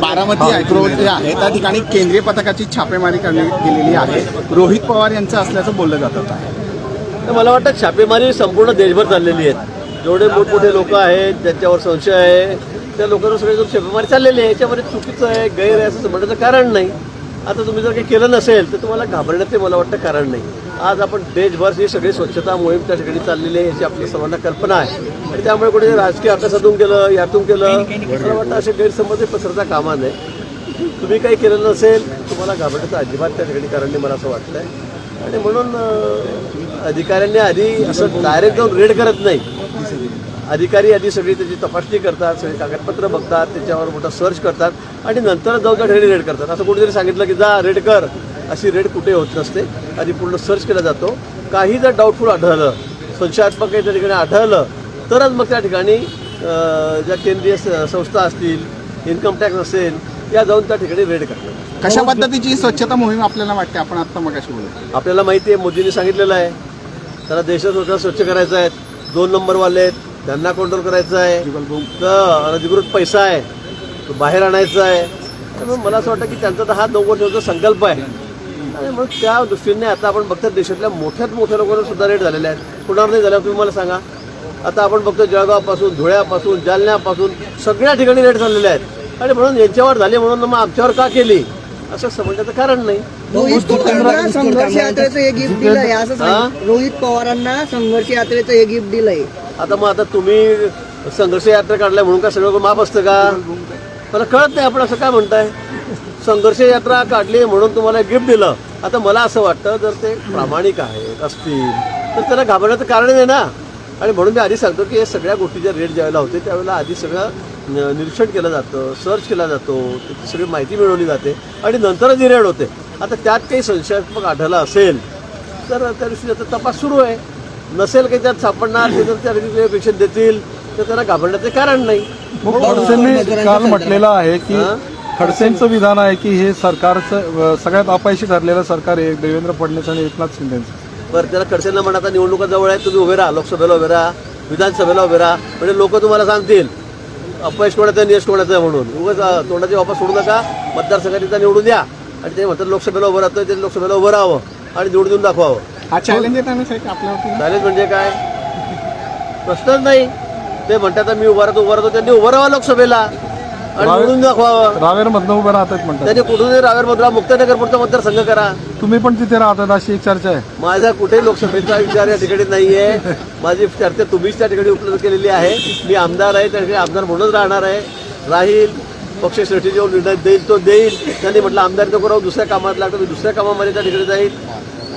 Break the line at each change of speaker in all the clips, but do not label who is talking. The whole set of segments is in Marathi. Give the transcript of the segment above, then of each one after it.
बारामती ॲग्रो जे आहे. त्या ठिकाणी केंद्रीय पथकाची छापेमारी करण्यात गेलेली आहे. रोहित पवार यांचं असल्याचं बोललं जात होतं.
तर मला वाटतं छापेमारी संपूर्ण देशभर चाललेली आहेत. जेवढे मोठमोठे लोक आहेत ज्यांच्यावर संशय आहे त्या लोकांवर सगळे जर छापेमारी चाललेली आहे. याच्यामध्ये चुकीचं आहे गैर आहे असं म्हणण्याचं कारण नाही. आता तुम्ही जर काही केलं नसेल तर तुम्हाला घाबरण्याचे मला वाटतं कारण नाही. आज आपण देशभर ही सगळी स्वच्छता मोहीम त्या ठिकाणी चाललेली आहे याची आपल्या सर्वांना कल्पना आहे. आणि त्यामुळे कुठे राजकीय अभ्यासातून केलं यातून केलं मला वाटतं असे गैरसमज पसरता कामा नये. तुम्ही काही केलं नसेल तुम्हाला घाबरण्याचं अजिबात त्या ठिकाणी कारण नाही मला असं वाटतंय. आणि म्हणून अधिकाऱ्यांनी आधी असं डायरेक्ट जाऊन रेड करत नाही. अधिकारी आधी सगळी त्याची तपासणी करतात सगळी कागदपत्र बघतात त्याच्यावर मोठा सर्च करतात आणि नंतर जाऊन त्या ठिकाणी रेड करतात. असं कोणीतरी सांगितलं की जा रेड कर. अशी रेड कुठे होत नसते. आधी पूर्ण सर्च केला जातो. काही जर डाऊटफुल आढळलं संशयात्मक काही त्या ठिकाणी आढळलं तरच मग त्या ठिकाणी ज्या केंद्रीय संस्था असतील इन्कम टॅक्स असेल या जाऊन त्या ठिकाणी रेड करतात.
कशा पद्धतीची स्वच्छता मोहीम आपल्याला वाटते? आपण आता मग
आपल्याला माहिती आहे मोदींनी सांगितलेलं आहे. त्याला देशात स्वतः स्वच्छ करायचं आहे. दोन नंबरवाले आहेत. त्यांना कंट्रोल करायचं आहे. तर अनधिकृत पैसा आहे. तो बाहेर आणायचा आहे. त्यामुळे मला असं वाटतं की त्यांचा तर हा नऊ वर्षाचा संकल्प आहे. आणि मग त्या दृष्टीने आता आपण बघतो देशातल्या मोठ्यात मोठ्या लोकांना सुद्धा रेट झालेले आहेत कुणावर नाही झाल्या तुम्ही मला सांगा. आता आपण बघतो जळगावपासून धुळ्यापासून जालन्यापासून सगळ्या ठिकाणी रेट झालेले आहेत. आणि म्हणून यांच्यावर झाले म्हणून मग आमच्यावर का केली? असं समजण्याचं कारण नाही.
संघर्ष यात्रेचं हे गिफ्ट दिलंय असं रोहित पवारांना संघर्ष यात्रेचं हे गिफ्ट दिलंय.
आता मग आता तुम्ही संघर्ष यात्रा काढलाय म्हणून का सगळं माफ असतं का? मला कळत नाही आपण असं काय म्हणताय. संघर्ष यात्रा काढली म्हणून तुम्हाला गिफ्ट दिलं. आता मला असं वाटतं जर ते प्रामाणिक आहेत असतील तर त्याला घाबरण्याचं कारण आहे ना. आणि म्हणून मी आधी सांगतो की हे सगळ्या गोष्टीच्या रेट ज्यावेळेला होते त्यावेळेला आधी सगळं न- निरीक्षण केलं जातं सर्च केला जातो त्याची सगळी माहिती मिळवली जाते आणि नंतरच ही रेड होते. आता त्यात काही संशयात्मक आढळलं असेल तर त्या दिवशी त्याचा तपास सुरू आहे. नसेल काही त्यात सापडणार ते जर त्या रिक्वेशन देतील तर त्यांना घाबरण्याचे कारण नाही.
खडसेंनी काल म्हटलेलं आहे की? खडसेंचं विधान आहे की हे सरकारचं सगळ्यात अपयशी ठरलेलं सरकार आहे देवेंद्र फडणवीस आणि एकनाथ शिंदेचं
बरं त्याला खडसेंना म्हणा आता निवडणुका जवळ आहेत तुम्ही उभे राहा लोकसभेला उभे राहा विधानसभेला उभे राहा म्हणजे लोक तुम्हाला सांगतील अपयश कोणाचं आहे, यश कोणाचं आहे म्हणून. उगाच तोंडाची वापस सोडू नका मतदारसंघात निवडून द्या आणि ते म्हणतात लोकसभेला उभं राहतोय ते लोकसभेला उभं राहावं आणि निवडून देऊन दाखवावं.
हा चॅलेंज आहे साहेब आपल्यावरती?
चॅलेंज म्हणजे काय? प्रश्नच नाही. ते म्हणतात मी उभा राहतो उभा राहतो त्यांनी उभं राहावं लोकसभेला. आणि निवडून दाखवावं.
रावेरमधनं उभे राहतात म्हणतात.
त्यांनी कुठून रावेर मधला मुक्तनगरपूरचा मतदारसंघ करा.
तुम्ही पण तिथे राहतात अशी एक चर्चा आहे.
माझा कुठे लोकसभेचा विचार या ठिकाणी नाहीये माझी चर्चा तुम्हीच त्या ठिकाणी उपलब्ध केलेली आहे. मी आमदार आहे त्या ठिकाणी आमदार म्हणूनच राहणार आहे. राहील पक्ष श्रेष्ठी जो निर्णय देईल तो देईल. त्यांनी म्हटलं आमदार नको राहू दुसऱ्या कामात लागतो मी दुसऱ्या कामामध्ये त्या ठिकाणी जाईल.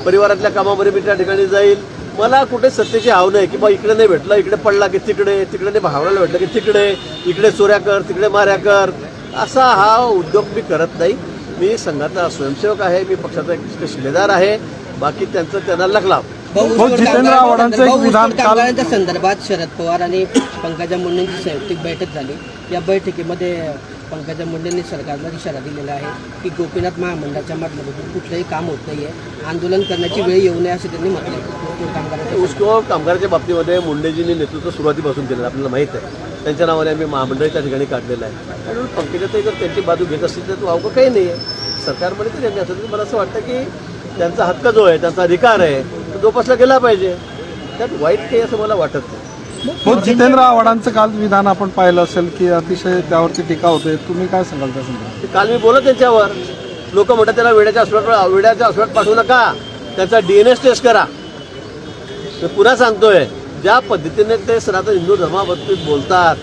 परिवारातल्या कामामध्ये मी त्या ठिकाणी जाईल. मला कुठे सत्तेची हाव नाही की बा इकडे नाही भेटलं इकडे पडला की तिकडे तिकडे नाही भावनाला भेटलं की तिकडे इकडे चोऱ्या कर तिकडे माऱ्या कर. असा हा उद्योग मी करत नाही. मी संघाचा स्वयंसेवक आहे मी पक्षाचा एक शिलेदार आहे. बाकी त्यांचं त्यांना लग्न
भाऊ, जितेंद्र आव्हाडांचं एक विधान काल-
कामगारांच्या संदर्भात शरद पवार आणि पंकजा मुंडेंची संयुक्तिक बैठक झाली. या बैठकीमध्ये पंकजा मुंडेंनी सरकारला इशारा दिलेला आहे की गोपीनाथ महामंडळाच्या माध्यमातून कुठलंही काम होत नाहीये. आंदोलन करण्याची वेळ येऊ नये असं त्यांनी म्हटलंय. ऊसतोड कामगारांच्या
उसको कामगाराच्या बाबतीमध्ये मुंडेजींनी नेतृत्व सुरुवातीपासून केलं आपल्याला माहीत आहे. त्यांच्या नावाने आम्ही महामंडळ त्या ठिकाणी काढलेलं आहे. आणि पंकजाताई जर त्यांची बाजू घेत असतील तर तो अवघं काही नाही आहे सरकारमध्ये तरी यांनी असं तरी मला असं वाटतं की त्यांचा हक्क जो आहे त्यांचा अधिकार आहे तो जोपासला गेला पाहिजे. त्यात वाईट काही असं मला वाटत नाही.
हो, जितेंद्र आव्हाडांचं काल विधान आपण पाहिलं असेल की अतिशय त्यावरती टीका होते. तुम्ही काय सांगाल त्या संदर्भात?
काल मी बोलत त्यांच्यावर. लोक म्हणतात त्याला वेड्याच्या हॉस्पिटल वेड्याच्या हॉस्पिटल पाठवू नका. त्याचा डी एन एस टेस्ट करा. पुन्हा सांगतोय ज्या पद्धतीने ते सनातन हिंदू धर्माबाबतीत बोलतात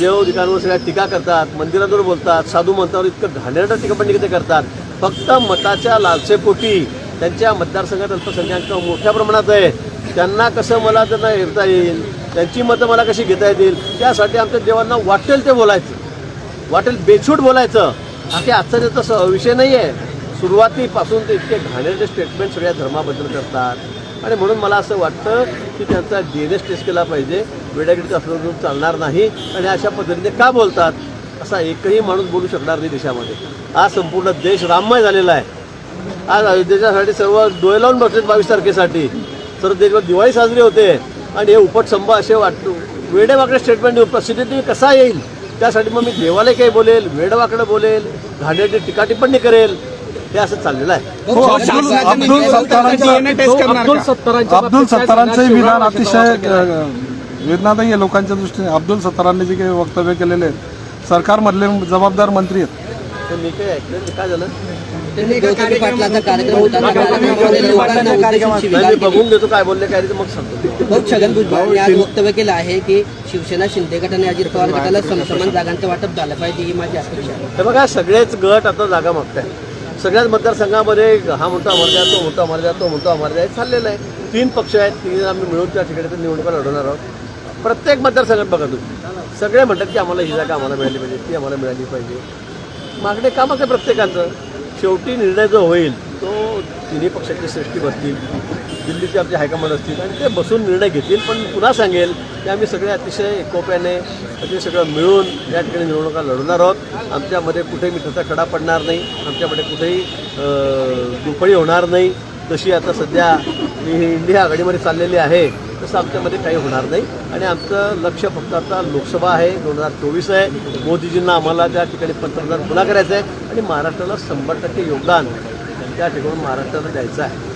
देव ठिकाणवर सगळ्या टीका करतात मंदिरांवर बोलतात साधू मंत्रावर इतकं घाणेरडं टीकापण ते करतात. फक्त मताच्या लालसेपोटी त्यांच्या मतदारसंघात अल्पसंख्याक मोठ्या प्रमाणात आहे त्यांना कसं मला त्यांना हेरता येईल? त्यांची मतं मला कशी घेता येतील? त्यासाठी आमच्या देवांना वाटेल ते बोलायचं. वाटेल बेछूट बोलायचं. हा काही आजचा स- विषय नाही आहे सुरुवातीपासून ते इतके घाणेरडे स्टेटमेंट सगळ्या धर्माबद्दल करतात. आणि म्हणून मला असं वाटतं की त्यांचा डी एन एस टेस्ट केला पाहिजे. वेड्यागिरीचं असं चालणार नाही. आणि अशा पद्धतीने का बोलतात? असा एकही माणूस बोलू शकणार नाही देशामध्ये. आज संपूर्ण देश राममय झालेला आहे. आज अयोध्येच्यासाठी सर्व डोळे लावून बसलेत बावीस तारखेसाठी. सर्व देशभर दिवाळी साजरी होते. आणि हे उपटसंभ असे वाट वेडे वाकडे स्टेटमेंट देऊन प्रसिद्धी कसा येईल? त्यासाठी मग मी देवाला काही बोलेल वेडवाकडं बोलेल घाणेरडी टीका टिप्पणी करेल. हे असं चाललेलं आहे.
हो, अब्दुल अब्दुल सत्तारांचं
टेस्ट करणार का?
अब्दुल सत्तारांचं विधान अतिशय वेदनादायी आहे लोकांच्या दृष्टीने. अब्दुल सत्तारांनी जे काही वक्तव्य केलेले आहेत सरकारमधले जबाबदार मंत्री आहेत.
मी काही ऐकलं. काय झालं?
गौतमी पाटलाचा कार्यक्रम होता त्या कार्यक्रमामध्ये लोकांना उद्देशून
नाही,
शिवीगाळ
मी
केली.
बघून घेतो काय बोलले काय ते मग सांगतो.
भाऊ छगन भुजबळांनी आज वक्तव्य केलं आहे की शिवसेना शिंदे गट आणि अजित पवार गटाला समसमान जागांचं वाटप झालं पाहिजे ही माझी अपेक्षा आहे.
हे बघा सगळेच गट आता जागा मागताय सगळ्याच मतदारसंघामध्ये हा म्हणतो आम्हाला द्या तो म्हणतो आम्हाला द्या तो म्हणतो आम्हाला द्या हे चाललेलं आहे. तीन पक्ष आहेत तीन आम्ही मिळून त्या ठिकाणी तर निवडणुका लढवणार आहोत. प्रत्येक मतदारसंघात बघा तुम्ही. सगळे म्हणतात की आम्हाला ही जागा आम्हाला मिळाली पाहिजे ती आम्हाला मिळाली पाहिजे. मागणे कामच आहे प्रत्येकाचं. शेवटी निर्णय जो होईल तो तिन्ही पक्षाची श्रेष्ठी बसतील दिल्लीचे आमचे हायकमांड असतील आणि ते बसून निर्णय घेतील. पण पुन्हा सांगेल की आम्ही सगळे अतिशय एकोप्याने अतिशय सगळं मिळून या ठिकाणी निवडणुका लढवणार आहोत. आमच्यामध्ये कुठेही मिठाचा कडा पडणार नाही. आमच्यामध्ये कुठेही दुफळी होणार नाही. जशी आता सध्या ही इंडिया आघाडीमध्ये चाललेली आहे. तसं आमच्यामध्ये काही होणार नाही. आणि आमचं लक्ष फक्त आता लोकसभा आहे दोन हजार चोवीस आहे. मोदीजींना आम्हाला त्या ठिकाणी पंतप्रधान पुन्हा करायचं आहे आणि महाराष्ट्राला शंभर टक्के योगदान त्या ठिकाणी महाराष्ट्राला द्यायचं आहे.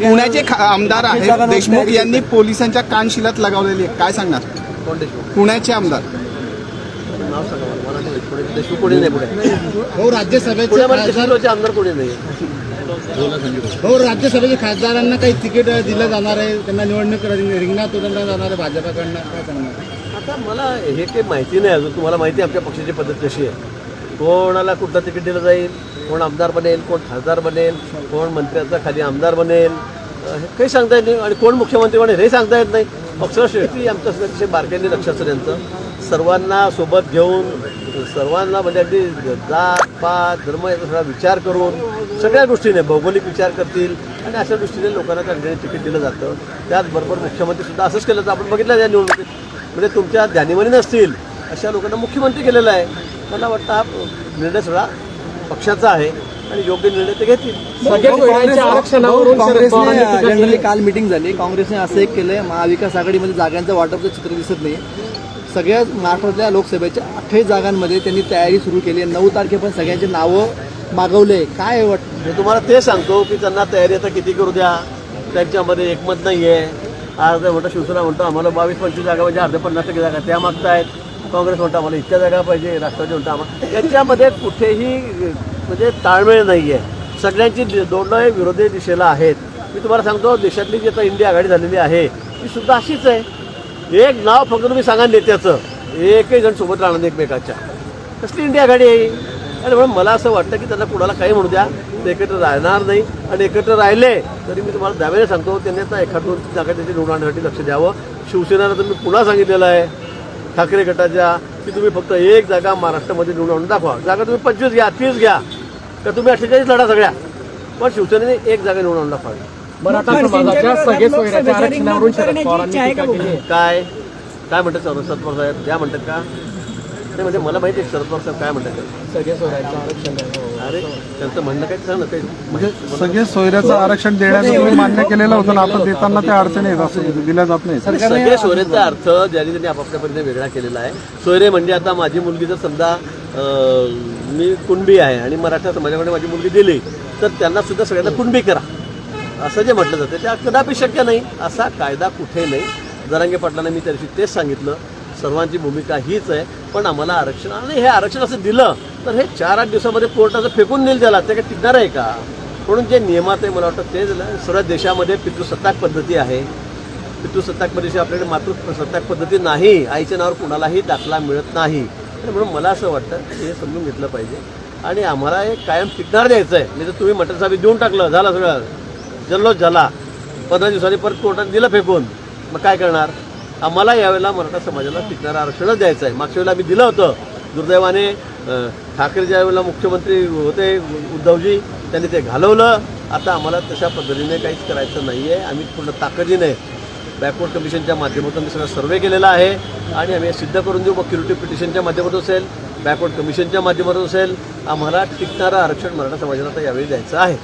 पुण्याचे आमदार आहेत देशमुख यांनी पोलिसांच्या कानशिलात लगावलेली आहे काय सांगणार? पुण्याचे आमदार.
नाव सांगा मला. देशमुख कोणी नाही पुढे.
हो राज्यसभेचे
आमदार कोणी नाही?
हो राज्यसभेच्या खासदारांना काही तिकीट दिलं जाणार आहे. त्यांना निवडणूक रिंग- रिंगणात उतरलं जाणार आहे भाजपाकडनं. काय सांगणार?
आता मला हे काही माहिती नाही अजून. तुम्हाला माहिती आहे आमच्या पक्षाची पद्धत कशी आहे. कोणाला कुठलं तिकीट दिलं जाईल? कोण आमदार बनेल? कोण खासदार बनेल? कोण मंत्र्याचा खाली आमदार बनेल? हे काही सांगता येत नाही. आणि कोण मुख्यमंत्री बनेल हे सांगता येत नाही. पक्षश्रेष्ठी आमचं अतिशय बारकाईने लक्ष असतं त्यांचं. सर्वांना सोबत घेऊन सर्वांना म्हणजे अगदी जात पात धर्म याचा सगळा विचार करून सगळ्या गोष्टीने भौगोलिक विचार करतील आणि अशा दृष्टीने लोकांना त्या ठिकाणी तिकीट दिलं जातं. त्याचबरोबर मुख्यमंत्री सुद्धा असंच केलं तर आपण बघितलं या निवडणुकीत. म्हणजे तुमच्या ध्यानीमनी नसतील अशा लोकांना मुख्यमंत्री केलेला आहे. मला वाटतं हा निर्णय सगळा पक्षाचा आहे आणि योग्य निर्णय ते घेतील.
काँग्रेसने जनरली काल मिटिंग झाली. काँग्रेसने असं एक केलंय महाविकास आघाडीमध्ये जागांचं वाटपचं चित्र दिसत नाही सगळ्या महाराष्ट्रातल्या लोकसभेच्या अठ्ठावीस जागांमध्ये त्यांनी तयारी सुरू केली आहे. नऊ तारखेपर्यंत सगळ्यांचे नावं मागवले काय वाटतं?
मी तुम्हाला ते सांगतो की त्यांना तयारी आता किती करू द्या. त्यांच्यामध्ये एकमत नाही आहे अर्धा म्हणतो शिवसेना म्हणतो आम्हाला बावीस पंचवीस जागा म्हणजे अर्ध्या पन्नास टक्के जागा त्या मागतायत. काँग्रेस म्हणतो आम्हाला इतक्या जागा पाहिजे. राष्ट्रवादी म्हणतो आम्हाला याच्यामध्ये कुठेही म्हणजे ताळमेळ नाही आहे सगळ्यांची दोन विरोधी दिशेला आहेत. मी तुम्हाला सांगतो देशातली जी आता इंडिया आघाडी झालेली आहे ती सुद्धा अशीच आहे. एक नाव फक्त तुम्ही सांगा नेत्याचं एकही जण सोबत राहणार नाही एकमेकाच्या. कसली इंडिया आघाडी आहे आणि म्हणून मला असं वाटतं की त्यांना कुणाला काही म्हणू द्या. ते एकत्र राहणार नाही. आणि एकत्र राहिले तरी मी तुम्हाला दाव्याने सांगतो त्यांनी आता एखाद दोन जागा त्याची निवडून आणण्यासाठी लक्ष द्यावं. शिवसेनेला तर मी पुन्हा सांगितलेलं आहे. ठाकरे गटाच्या की तुम्ही फक्त एक जागा महाराष्ट्रामध्ये निवडून आणून दाखवा. जागा तुम्ही पंचवीस घ्या तीस घ्या. का तुम्ही अठ्ठेचाळीस लढा सगळ्या. पण शिवसेनेने एक जागा निवडून आणून दाखवावी काय? काय म्हणतात शरद शरद पवार साहेब? द्या म्हणतात का? नाही म्हणजे मला माहिती आहे शरद पवार साहेब काय म्हणतात. ते. अरे त्यांचं म्हणणं काय ते सांग ना काही
म्हणजे सगळे सोयऱ्याचं आरक्षण देण्याचं तुम्ही मान्य केलेलं होतं ना आता देताना त्या अडचणी आहेत असं दिल्या जात नाही
सगळे सोयरेचा अर्थ ज्यांनी त्यांनी आपापल्या पद्धतीने वेगळा केलेला आहे. सोयरे म्हणजे आता माझी मुलगी जर समजा अं, मी कुणबी आहे आणि मराठा समाजामध्ये माझी मुलगी दिली तर त्यांना सुद्धा सगळ्यांना कुणबी करा. असं जे म्हटलं जातं त्या कदापि शक्य नाही. असा कायदा कुठे नाही. जरांगे पाटलांना मी त्या दिवशी तेच सांगितलं. सर्वांची भूमिका हीच आहे. पण आम्हाला आरक्षण आणि हे आरक्षण असं दिलं तर हे चार आठ दिवसामध्ये कोर्टाचं फेकून नेल त्याला. ते काय टिकणार आहे का? म्हणून जे नियमात आहे मला वाटतं ते झालं सर्व देशामध्ये पितृसत्ताक पद्धती आहे. पितृसत्ताक पद्धती आपल्याकडे मातृसत्ताक पद्धती नाही. आईच्या नावावर कुणालाही दाखला मिळत नाही. म्हणून मला असं वाटतं की हे समजून घेतलं पाहिजे. आणि आम्हाला हे कायम टिकणार द्यायचं आहे नाही तर तुम्ही मटन साहेब देऊन टाकलं. झालं सगळं. जल्लोष झाला. पंधरा दिवसांनी परत कोर्टात दिलं फेकून. मग काय करणार? आम्हाला यावेळेला मराठा समाजाला टिकणारं आरक्षणच द्यायचं आहे. मागच्या वेळेला आम्ही दिलं होतं. दुर्दैवाने ठाकरे ज्या वेळेला मुख्यमंत्री होते उद्धवजी त्यांनी ते घालवलं. आता आम्हाला तशा पद्धतीने काहीच करायचं नाही आहे आम्ही पूर्ण ताकदीने बॅकवर्ड कमिशनच्या माध्यमातून मी सगळा सर्वे केलेला आहे. आणि आम्ही सिद्ध करून देऊ. मग क्युरिटी पिटिशनच्या माध्यमातून असेल बॅकवर्ड कमिशनच्या माध्यमातून असेल आम्हाला टिकणारं आरक्षण मराठा समाजाला आता यावेळी द्यायचं आहे.